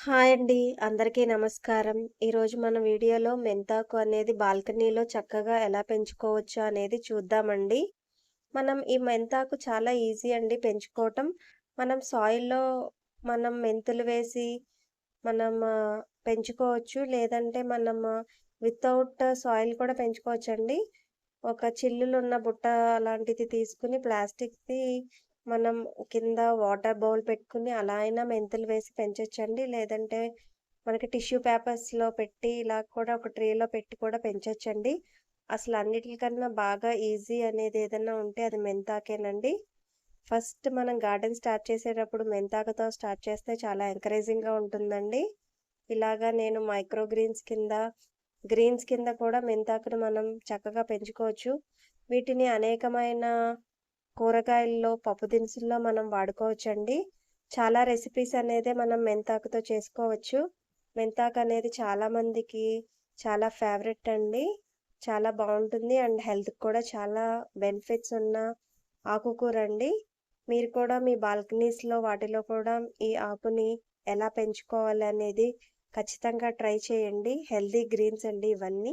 Hi అండి. అందరికీ నమస్కారం. ఈరోజు మన వీడియోలో మెంతాకు అనేది బాల్కనీలో చక్కగా ఎలా పెంచుకోవచ్చు అనేది చూద్దామండి. మనం ఈ మెంతాకు చాలా ఈజీ అండి పెంచుకోవటం. మనం సాయిల్‌లో మనం మెంతులు వేసి మనం పెంచుకోవచ్చు. లేదంటే మనం వితౌట్ సాయిల్ కూడా పెంచుకోవచ్చండి. ఒక చిల్లులున్న బుట్ట లాంటిది తీసుకొని ప్లాస్టిక్‌ది మనం కింద వాటర్ బౌల్ పెట్టుకొని అలా అయినా మెంతులు వేసి పెంచొచ్చండి. లేదంటే మనకి టిష్యూ పేపర్స్‌లో పెట్టి ఇలా కూడా ఒక ట్రేలో పెట్టి కూడా పెంచొచ్చండి. అసలు అన్నిటికన్నా బాగా ఈజీ అనేది ఏదైనా ఉంటే అది మెంతాకేనండి. ఫస్ట్ మనం గార్డెన్ స్టార్ట్ చేసేటప్పుడు మెంతాకుతో స్టార్ట్ చేస్తే చాలా ఎంకరేజింగ్‌గా ఉంటుందండి. ఇలాగా నేను మైక్రో గ్రీన్స్ కింద, గ్రీన్స్ కింద కూడా మెంతాకును మనం చక్కగా పెంచుకోవచ్చు. వీటిని అనేకమైన కూరగాయల్లో, పప్పు దినుసుల్లో మనం వాడుకోవచ్చండి. చాలా రెసిపీస్ అనేది మనం మెంతాకుతో చేసుకోవచ్చు. మెంతాకు అనేది చాలామందికి చాలా ఫేవరెట్ అండి. చాలా బాగుంటుంది అండ్ హెల్త్‌కి కూడా చాలా బెనిఫిట్స్ ఉన్న ఆకుకూర అండి. మీరు కూడా మీ బాల్కనీస్‌లో వాటిలో కూడా ఈ ఆకుని ఎలా పెంచుకోవాలి అనేది ఖచ్చితంగా ట్రై చేయండి. హెల్తీ గ్రీన్స్ అండి ఇవన్నీ.